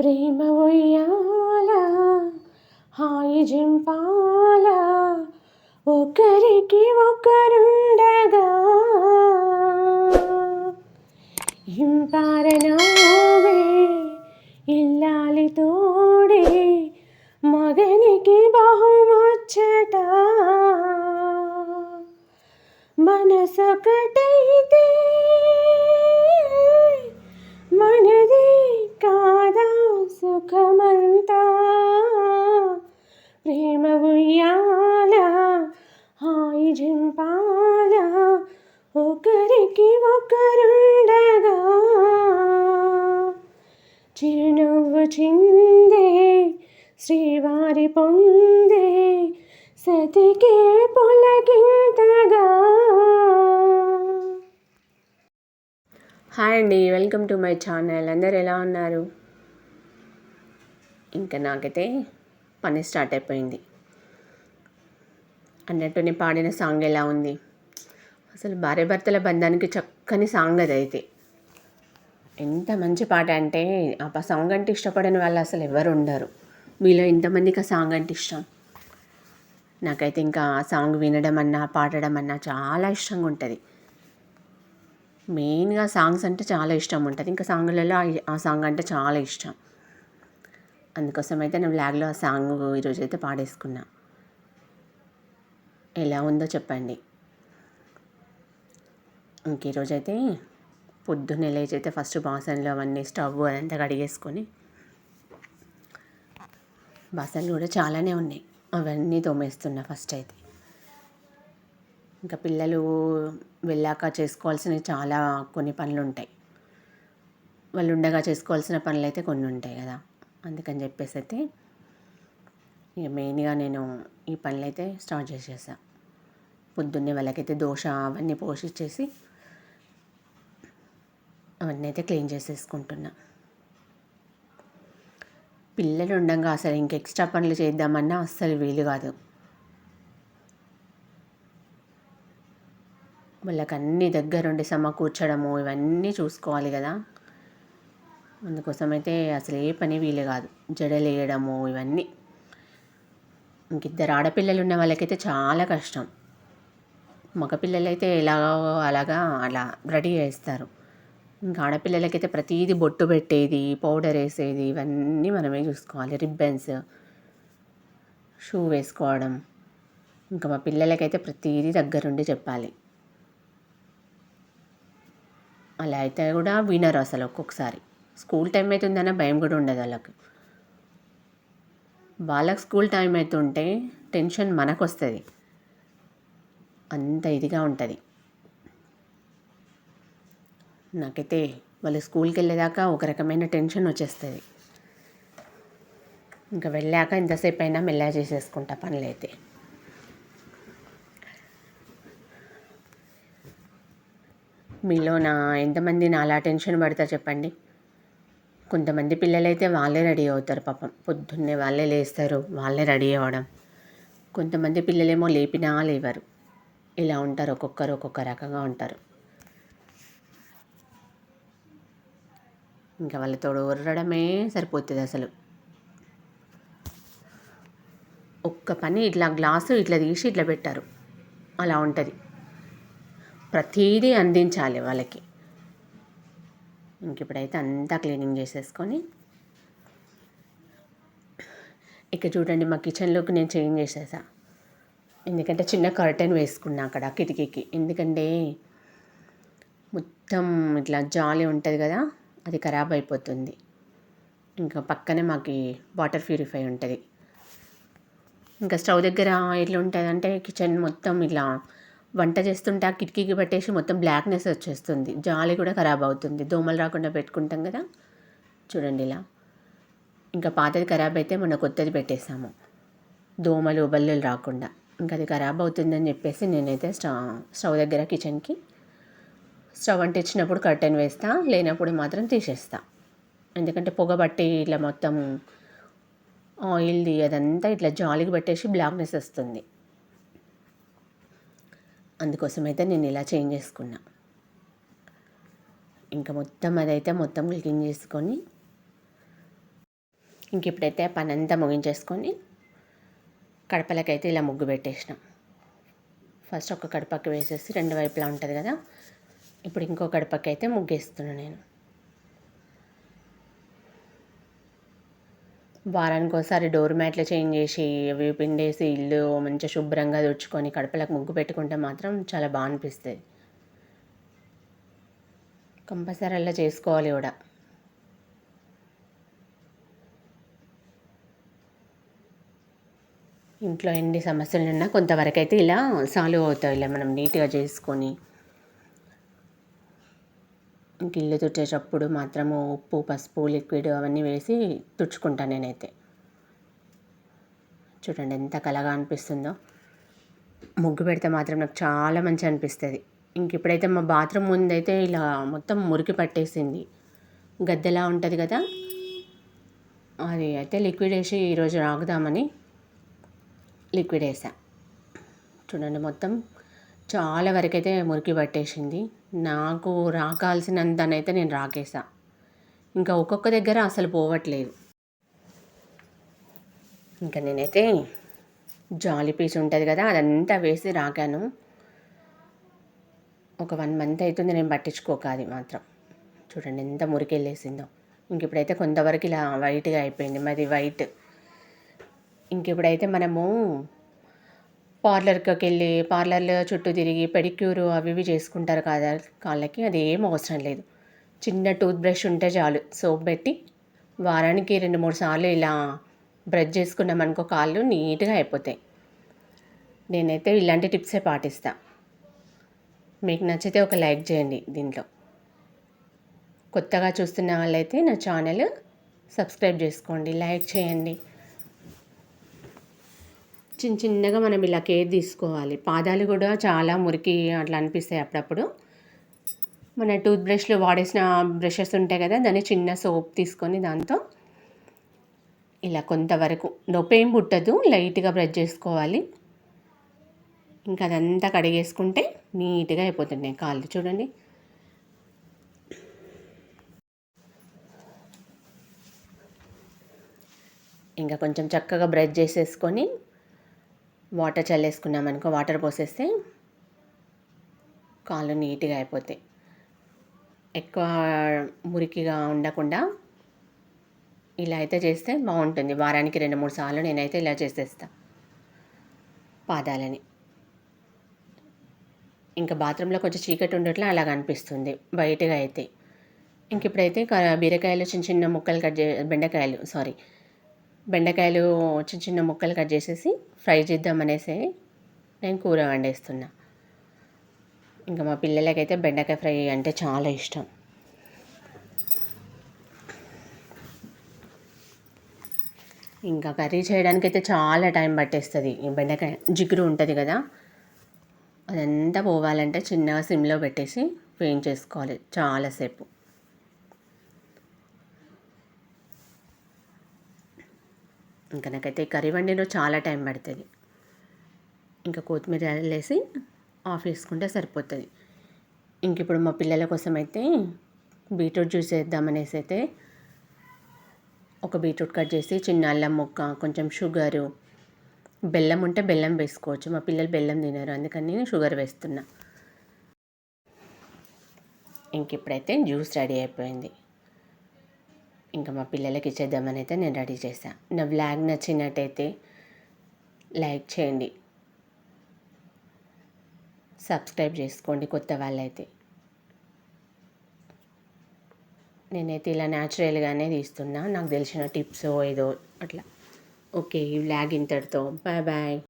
ప్రేమ ఉయ్యాల హాయి జింపాల ఒకరికి ఒకరుండగా. ఇంపారనోవే ఇల్లాలి తోడే మగనికి బహుమొచ్చట. మనసొకటైతే ప్రేమ హాయి జింపాల ఒకరికి ఒకరుండగా. చిరునవ్వు చిందే శ్రీవారి పొందే సతికే పొలగింతగా హాయ్ అండి వెల్కమ్ టు మై ఛానల్. అందరు ఎలా ఉన్నారు? ఇంకా నాకైతే పని స్టార్ట్ అయిపోయింది. అన్నట్టు నేను పాడిన సాంగ్ ఎలా ఉంది? అసలు భార్య భర్తల బంధానికి చక్కని సాంగ్ అది అయితే. ఎంత మంచి పాట అంటే ఆ సాంగ్ అంటే ఇష్టపడని వాళ్ళు అసలు ఎవరు ఉండరు. మీలో ఎంతమందికి ఆ సాంగ్ అంటే ఇష్టం. నాకైతే ఇంకా ఆ సాంగ్ వినడం అన్నా పాడడం అన్నా చాలా ఇష్టంగా ఉంటుంది. మెయిన్గా సాంగ్స్ అంటే చాలా ఇష్టం ఉంటుంది. ఇంకా సాంగ్లలో ఆ సాంగ్ అంటే చాలా ఇష్టం. అందుకోసం అయితే నేను బ్లాగ్లో ఆ సాంగ్ ఈరోజు అయితే పాడేసుకున్నా. ఎలా ఉందో చెప్పండి. ఇంక ఈరోజైతే అయితే పొద్దున్నే లేచి అయితే ఫస్ట్ బాసన్లు అవన్నీ స్టవ్ అదంతా కడిగేసుకొని బాసన్లు కూడా చాలానే ఉన్నాయి. అవన్నీ తోమేస్తున్నా ఫస్ట్ అయితే. ఇంకా పిల్లలు వెళ్ళాక చేసుకోవాల్సినవి చాలా కొన్ని పనులు ఉంటాయి. వాళ్ళు ఉండగా చేసుకోవాల్సిన పనులు అయితే కొన్ని ఉంటాయి కదా. అందుకని చెప్పేసి అయితే ఇక మెయిన్గా నేను ఈ పనులు అయితే స్టార్ట్ చేసేసా. పొద్దున్నే వాళ్ళకైతే దోశ అవన్నీ పోషించేసి అవన్నీ అయితే క్లీన్ చేసేసుకుంటున్నా. పిల్లలు ఉండగా అసలు ఇంక ఎక్స్ట్రా పనులు చేద్దామన్నా అస్సలు వీలు కాదు. వాళ్ళకి అన్ని దగ్గరుండి సమకూర్చడము ఇవన్నీ చూసుకోవాలి కదా. అందుకోసమైతే అసలు ఏ పని వీలు కాదు. జడలేయడము ఇవన్నీ. ఇంకిద్దరు ఆడపిల్లలు ఉన్న వాళ్ళకైతే చాలా కష్టం. మగపిల్లలైతే ఎలాగో అలాగా అలా రెడీ చేస్తారు. ఇంకా ఆడపిల్లలకైతే ప్రతిదీ బొట్టు పెట్టేది పౌడర్ వేసేది ఇవన్నీ మనమే చూసుకోవాలి. రిబ్బన్స్ షూ వేసుకోవడం. ఇంకా మా పిల్లలకైతే ప్రతిదీ దగ్గరుండి చెప్పాలి. అలా అయితే కూడా వినరు అసలు ఒక్కొక్కసారి. స్కూల్ టైం అవుతుందన్న భయం కూడా ఉండదు వాళ్ళకి. వాళ్ళకి స్కూల్ టైం అవుతుంటే టెన్షన్ మనకు వస్తుంది అంత ఇదిగా ఉంటుంది. నాకైతే వాళ్ళు స్కూల్కి వెళ్ళేదాకా ఒక రకమైన టెన్షన్ వచ్చేస్తుంది. ఇంకా వెళ్ళాక ఎంతసేపు అయినా మెల్లగా చేసేసుకుంటా పనులైతే. మీలో నా ఎంతమంది నా అలా టెన్షన్ పడతా చెప్పండి? కొంతమంది పిల్లలైతే వాళ్ళే రెడీ అవుతారు పాపం. పొద్దున్నే వాళ్ళే లేస్తారు వాళ్ళే రెడీ అవ్వడం. కొంతమంది పిల్లలేమో లేపినా లేవరు. ఇలా ఉంటారు ఒక్కొక్కరు ఒక్కొక్క రకంగా ఉంటారు. ఇంకా వాళ్ళతో ఉర్రడమే సరిపోతుంది అసలు. ఒక్క పని ఇట్లా గ్లాసు ఇట్లా తీసి ఇట్లా పెట్టారు. అలా ఉంటుంది. ప్రతీదీ అందించాలి వాళ్ళకి. ఇంక ఇప్పుడైతే అంతా క్లీనింగ్ చేసేసుకొని ఇక చూడండి మా కిచెన్లోకి నేను చేంజ్ చేసేసా. ఎందుకంటే చిన్న కర్టెన్ వేసుకున్నా అక్కడ కిటికీకి. ఎందుకంటే మొత్తం ఇట్లా జాలి ఉంటుంది కదా అది ఖరాబ్ అయిపోతుంది. ఇంకా పక్కనే మాకు వాటర్ ప్యూరిఫై ఉంటుంది. ఇంకా స్టవ్ దగ్గర ఎట్లా ఉంటుంది అంటే కిచెన్ మొత్తం ఇలా వంట చేస్తుంటే ఆ కిటికీకి పట్టేసి మొత్తం బ్లాక్నెస్ వచ్చేస్తుంది. జాలి కూడా ఖరాబ్ అవుతుంది. దోమలు రాకుండా పెట్టుకుంటాం కదా? చూడండి ఇలా. ఇంకా పాతది ఖరాబ్ అయితే మొన్న కొత్తది పెట్టేసాము దోమలు బల్లులు రాకుండా. ఇంకా అది ఖరాబ్ అవుతుందని చెప్పేసి నేనైతే స్టవ్ స్టవ్ దగ్గర కిచెన్కి స్టవ్ అంటే ఇచ్చినప్పుడు కర్టెన్ వేస్తా లేనప్పుడు మాత్రం తీసేస్తా. ఎందుకంటే పొగ బట్టి ఇట్లా మొత్తం ఆయిల్ది అదంతా ఇట్లా జాలికి పెట్టేసి బ్లాక్నెస్ వస్తుంది. అందుకోసం అయితే నేను ఇలా చేంజ్ చేసుకున్నా. ఇంకా మొత్తం అదైతే మొత్తం క్లీన్ చేసుకొని ఇంక ఇప్పుడైతే పని అంతా ముగించేసుకొని కడపలకైతే ఇలా ముగ్గు పెట్టేసినాం. ఫస్ట్ ఒక కడపకి వేసేసి రెండు వైపులా ఉంటుంది కదా ఇప్పుడు ఇంకో కడపకి అయితే ముగ్గేస్తున్నాను నేను. వారానికి ఒకసారి డోర్ మ్యాట్లు చేంజ్ చేసి అవి పిండేసి ఇల్లు మంచిగా శుభ్రంగా తుడుచుకొని కడపలకు ముగ్గు పెట్టుకుంటే మాత్రం చాలా బాగా అనిపిస్తుంది కంపల్సరీ అలా చేసుకోవాలి కూడా. ఇంట్లో ఎన్ని సమస్యలు ఉన్నా కొంతవరకు అయితే ఇలా సాల్వ్ అవుతాయి. ఇలా మనం నీట్గా చేసుకొని ఇల్లు తుడిచేటప్పుడు మాత్రము ఉప్పు పసుపు లిక్విడ్ అవన్నీ వేసి తుడుచుకుంటాను నేనైతే. చూడండి ఎంత కలగా అనిపిస్తుందో. ముగ్గు పెడితే మాత్రం నాకు చాలా మంచి అనిపిస్తుంది. ఇంక ఇప్పుడైతే మా బాత్రూమ్ ముందైతే ఇలా మొత్తం మురికి పట్టేసింది. గద్దెలా ఉంటుంది కదా? అది అయితే లిక్విడ్ వేసి ఈరోజు రాగుదామని లిక్విడ్ వేసా. చూడండి మొత్తం చాలా వరకైతే మురికి పట్టేసింది. నాకు రాకాల్సినంతనైతే నేను రాకేసా. ఇంకా ఒక్కొక్క దగ్గర అసలు పోవట్లేదు. ఇంకా నేనైతే జాలి పీస్ ఉంటుంది కదా అదంతా వేసి రాకాను. ఒక వన్ మంత్ అవుతుంది నేను పట్టించుకోక అది మాత్రం. చూడండి ఎంత మురికి వెళ్ళేసిందో. ఇంక ఇప్పుడైతే కొంతవరకు ఇలా వైట్గా అయిపోయింది. మరి వైట్ ఇంక ఇప్పుడైతే మనము పార్లర్కి వెళ్ళి పార్లర్లో చుట్టూ తిరిగి పెడిక్యూర్ అవి ఇవి చేసుకుంటారు కదా కాళ్ళకి అది ఏం అవసరం లేదు. చిన్న టూత్ బ్రష్ ఉంటే చాలు సోప్ పెట్టి వారానికి రెండు మూడు సార్లు ఇలా బ్రష్ చేసుకున్నామనుకో కాళ్ళు నీట్గా అయిపోతాయి. నేనైతే ఇలాంటి టిప్సే పాటిస్తా. మీకు నచ్చితే ఒక లైక్ చేయండి దీంట్లో. కొత్తగా చూస్తున్న వాళ్ళైతే నా ఛానల్ సబ్స్క్రైబ్ చేసుకోండి లైక్ చేయండి. చిన్న చిన్నగా మనం ఇలా కేర్ తీసుకోవాలి. పాదాలు కూడా చాలా మురికి అట్లా అనిపిస్తాయి అప్పుడప్పుడు. మన టూత్ బ్రష్లో వాడేసిన బ్రషెస్ ఉంటాయి కదా దాన్ని చిన్న సోప్ తీసుకొని దాంతో ఇలా కొంతవరకు నొప్పి ఏం పుట్టదు లైట్గా బ్రష్ చేసుకోవాలి. ఇంకా అదంతా కడిగేసుకుంటే నీట్గా అయిపోతున్నాయి కాళ్ళు చూడండి. ఇంకా కొంచెం చక్కగా బ్రష్ చేసేసుకొని వాటర్ చల్లేసుకున్నాం అనుకో వాటర్ పోసేస్తే కాళ్ళు నీట్గా అయిపోతాయి. ఎక్కువ మురికిగా ఉండకుండా ఇలా అయితే చేస్తే బాగుంటుంది. వారానికి రెండు మూడు సార్లు నేనైతే ఇలా చేసేస్తా పాదాలని. ఇంకా బాత్రూంలో కొంచెం చీకటి ఉండట్లా అలాగ అనిపిస్తుంది బయటగా అయితే. ఇంక ఇప్పుడైతే బీరకాయలు చిన్న చిన్న ముక్కలు కట్ చే బెండకాయలు సారీ బెండకాయలు చిన్న చిన్న ముక్కలు కట్ చేసేసి ఫ్రై చేద్దామనేసి నేను కూర వండేస్తున్నా. ఇంకా మా పిల్లలకైతే బెండకాయ ఫ్రై అంటే చాలా ఇష్టం. ఇంకా కర్రీ చేయడానికి అయితే చాలా టైం పట్టేస్తుంది. ఈ బెండకాయ జిగురు ఉంటుంది కదా అదంతా పోవాలంటే చిన్నగా సిమ్లో పెట్టేసి వేయించేసుకోవాలి. చాలాసేపు ఇంకా నాకైతే కర్రీ వండిలో చాలా టైం పడుతుంది. ఇంకా కొత్తిమీర వేసి ఆఫ్ చేసుకుంటే సరిపోతుంది. ఇంక ఇప్పుడు మా పిల్లల కోసం అయితే బీట్రూట్ జ్యూస్ వేద్దామనేసి అయితే ఒక బీట్రూట్ కట్ చేసి చిన్న అల్లం ముక్క కొంచెం షుగరు బెల్లం ఉంటే బెల్లం వేసుకోవచ్చు. మా పిల్లలు బెల్లం తినరు అందుకని నేను షుగర్ వేస్తున్నా. ఇంక ఇప్పుడైతే జ్యూస్ రెడీ అయిపోయింది. ఇంకా మా పిల్లలకి ఇచ్చేద్దామని అయితే నేను రెడీ చేశాను నా బ్లాగ్ నచ్చినట్టయితే లైక్ చేయండి. సబ్స్క్రైబ్ చేసుకోండి కొత్త వాళ్ళైతే. నేనైతే ఇలా న్యాచురల్గానే తీస్తున్నా. నాకు తెలిసిన టిప్స్ ఏదో అట్లా. ఓకే ఈ వ్లాగ్ ఇంతటితో. Bye bye.